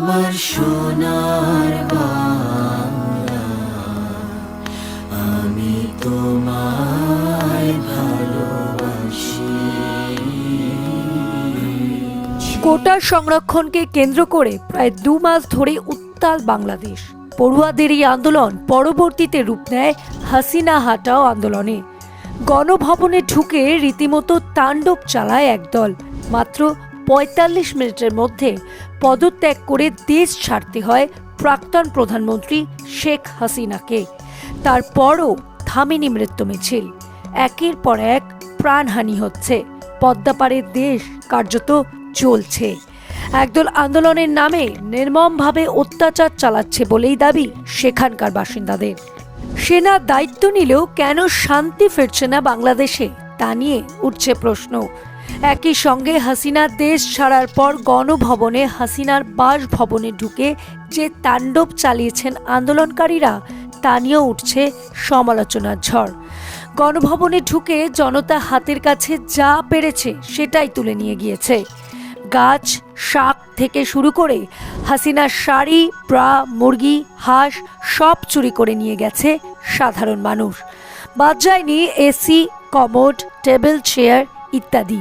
আমার সোনার আমি তোমায় ভালোবাসি। কোটার সংরক্ষণকে কেন্দ্র করে প্রায় দু মাস ধরে উত্তাল বাংলাদেশ। পড়ুয়াদের এই আন্দোলন পরবর্তীতে রূপ নেয় হাসিনা হাটাও আন্দোলনে। গণভবনে ঢুকে রীতিমতো তাণ্ডব চালায় একদল, মাত্র পঁয়তাল্লিশ মিনিটের মধ্যে পদত্যাগ করে দেশ ছাড়তে হয় প্রাক্তন প্রধানমন্ত্রী শেখ হাসিনাকে। তারপরও থামেনি মৃত্যু মিছিল। একের পর এক প্রাণহানি হচ্ছে। পদ্মাপাড়ের দেশ কার্যত চলছে। একদল আন্দোলনের নামে নির্মমভাবে অত্যাচার চালাচ্ছে বলেই দাবি সেখানকার বাসিন্দাদের। সেনা দায়িত্ব নিলেও কেন শান্তি ফিরছে না বাংলাদেশে তা নিয়ে উঠছে প্রশ্ন। একই সঙ্গে হাসিনা দেশ ছাড়ার পর গণভবনে হাসিনার বাসভবনে ঢুকে যে তাণ্ডব চালিয়েছেন আন্দোলনকারীরা, তা নিয়েও উঠছে সমালোচনার ঝড়। গণভবনে ঢুকে জনতা হাতের কাছে যা পেরেছে সেটাই তুলে নিয়ে গিয়েছে। গাছ, শাক থেকে শুরু করে হাসিনার শাড়ি প্রা মুরগি, হাঁস সব চুরি করে নিয়ে গেছে সাধারণ মানুষ। বাদ যায়নি এসি, কমোড, টেবিল, চেয়ার ইত্যাদি।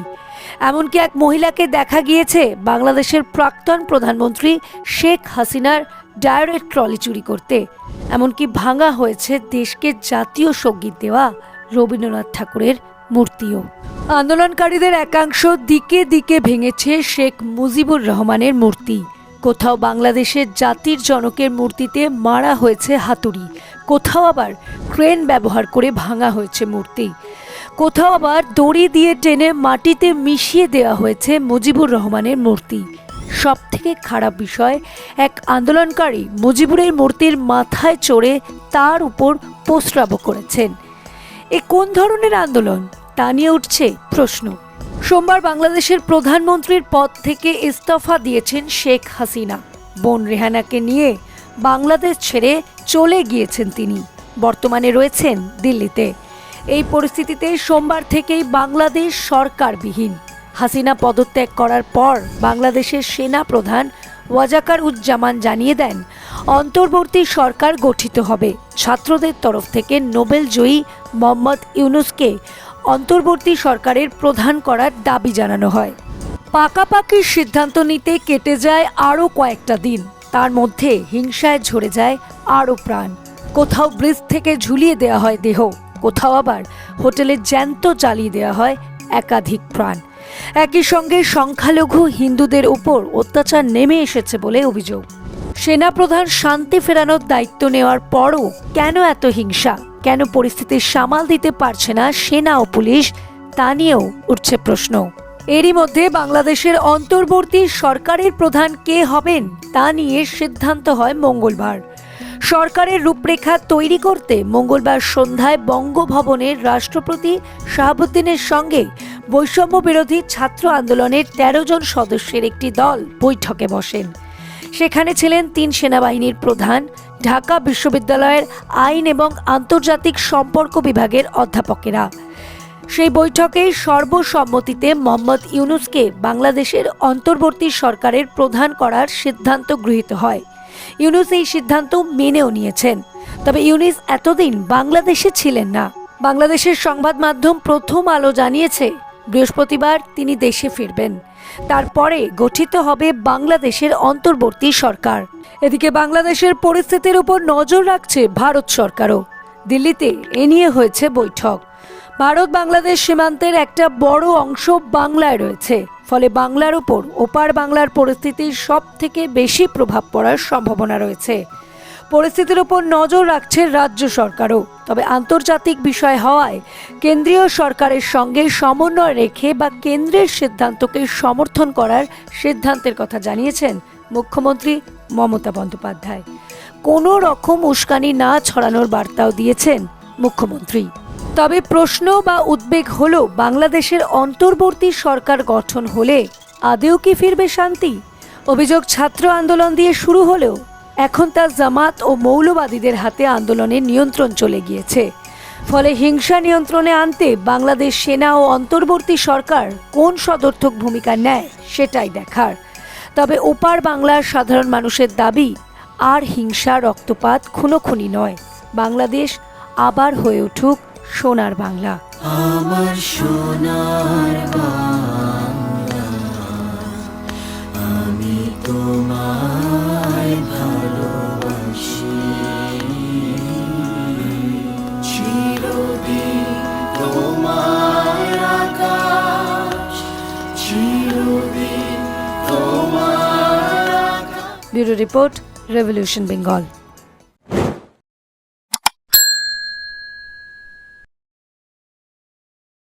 এমনকি এক মহিলাকে দেখা গিয়েছে বাংলাদেশের প্রাক্তন প্রধানমন্ত্রী শেখ হাসিনার ডায়রেক্ট ট্রলি চুরি করতে। এমনকি ভাঙা হয়েছে দেশকে জাতীয় সংগীত দেওয়া রবীন্দ্রনাথ ঠাকুরের মূর্তিও। আন্দোলনকারীদের একাংশ দিকে দিকে ভেঙেছে শেখ মুজিবুর রহমানের মূর্তি। কোথাও বাংলাদেশের জাতির জনকের মূর্তিতে মারা হয়েছে হাতুড়ি। কোথাও আবার ক্রেন ব্যবহার করে ভাঙা হয়েছে মূর্তি। কোথাও আবার দড়ি দিয়ে টেনে মাটিতে মিশিয়ে দেওয়া হয়েছে মুজিবুর রহমানের মূর্তি। সব থেকে খারাপ বিষয়, এক আন্দোলনকারী মুজিবুরের মূর্তির মাথায় চড়ে তার উপর প্রস্রাবও করেছেন। এ কোন ধরনের আন্দোলন? তা নিয়ে উঠছে প্রশ্ন। সোমবার বাংলাদেশের প্রধানমন্ত্রীর পদ থেকে ইস্তফা দিয়েছেন শেখ হাসিনা। বোন রেহানাকে নিয়ে বাংলাদেশ ছেড়ে চলে গিয়েছেন তিনি। বর্তমানে রয়েছেন দিল্লিতে। এই পরিস্থিতিতে সোমবার থেকেই বাংলাদেশ সরকারবিহীন। হাসিনা পদত্যাগ করার পর বাংলাদেশের সেনা প্রধান ওয়াজাকার উজ্জামান জানিয়ে দেন, অন্তর্বর্তী সরকার গঠিত হবে। ছাত্রদের তরফ থেকে নোবেল জয়ী মোহাম্মদ ইউনুসকে অন্তর্বর্তী সরকারের প্রধান করার দাবি জানানো হয়। পাকাপাকির সিদ্ধান্ত নিতে কেটে যায় আরও কয়েকটা দিন। তার মধ্যে হিংসায় ঝরে যায় আরও প্রাণ। কোথাও ব্রিজ থেকে ঝুলিয়ে দেওয়া হয় দেহ। কোথাও আবার হোটেলে জ্যান্ত জ্বালিয়ে দেওয়া হয় একাধিক প্রাণ। একই সঙ্গে সংখ্যালঘু হিন্দুদের উপর অত্যাচার নেমে এসেছে বলে অভিযোগ। সেনাপ্রধান শান্তি ফেরানোর দায়িত্ব নেওয়ার পরও কেন এত হিংসা? কেন পরিস্থিতি সামাল দিতে পারছে না সেনা ও পুলিশ? তা নিয়েও উঠছে প্রশ্ন। এরই মধ্যে বাংলাদেশের অন্তর্বর্তী সরকারের প্রধান কে হবেন তা নিয়ে সিদ্ধান্ত হয় মঙ্গলবার। সরকারের রূপরেখা তৈরি করতে মঙ্গলবার সন্ধ্যায় বঙ্গভবনের রাষ্ট্রপতি শাহাবুদ্দিনের সঙ্গে বৈষম্য বিরোধী ছাত্র আন্দোলনের তেরো জন সদস্যের একটি দল বৈঠকে বসেন। সেখানে ছিলেন তিন সেনাবাহিনীর প্রধান, ঢাকা বিশ্ববিদ্যালয়ের আইন এবং আন্তর্জাতিক সম্পর্ক বিভাগের অধ্যাপকেরা। সেই বৈঠকে সর্বসম্মতিতে মোহাম্মদ ইউনুসকে বাংলাদেশের অন্তর্বর্তী সরকারের প্রধান করার সিদ্ধান্ত গৃহীত হয়। ইউনুস এই সিদ্ধান্ত মেনেও নিয়েছেন। তবে ইউনুস এতদিন বাংলাদেশে ছিলেন না। বাংলাদেশের সংবাদ মাধ্যম প্রথম আলো জানিয়েছে, বৃহস্পতিবার তিনি দেশে ফিরবেন। তারপরে গঠিত হবে বাংলাদেশের অন্তর্বর্তী সরকার। এদিকে বাংলাদেশের পরিস্থিতির উপর নজর রাখছে ভারত সরকারও। দিল্লিতে এ নিয়ে হয়েছে বৈঠক। ভারত বাংলাদেশ সীমান্তের একটা বড় অংশ বাংলায় রয়েছে। ফলে বাংলার উপর, ওপার বাংলার পরিস্থিতির সব থেকে বেশি প্রভাব পড়ার সম্ভাবনা রয়েছে। পরিস্থিতির উপর নজর রাখছে রাজ্য সরকারও। তবে আন্তর্জাতিক বিষয় হওয়ায় কেন্দ্রীয় সরকারের সঙ্গে সমন্বয় রেখে বা কেন্দ্রের সিদ্ধান্তকে সমর্থন করার সিদ্ধান্তের কথা জানিয়েছেন মুখ্যমন্ত্রী মমতা বন্দ্যোপাধ্যায়। কোনো রকম উস্কানি না ছড়ানোর বার্তাও দিয়েছেন মুখ্যমন্ত্রী। তবে প্রশ্ন বা উদ্বেগ হল, বাংলাদেশের অন্তর্বর্তী সরকার গঠন হলে আদেও কি ফিরবে শান্তি? অভিযোগ, ছাত্র আন্দোলন দিয়ে শুরু হলেও এখন তা জামাত ও মৌলবাদীদের হাতে আন্দোলনের নিয়ন্ত্রণ চলে গিয়েছে। ফলে হিংসা নিয়ন্ত্রণে আনতে বাংলাদেশ সেনা ও অন্তর্বর্তী সরকার কোন সদর্থক ভূমিকা নেয় সেটাই দেখার। তবে ওপার বাংলার সাধারণ মানুষের দাবি, আর হিংসা, রক্তপাত খুনোখুনি নয়। বাংলাদেশ আবার হয়ে উঠুক সোনার বাংলা। আমার সোনার বাংলা আমি তোমায় ভালোবাসি। চিরদিন তোমার আকাশ চিরদিন তোমার ব্যুরো রিপোর্ট রেভলিউশন বেঙ্গল।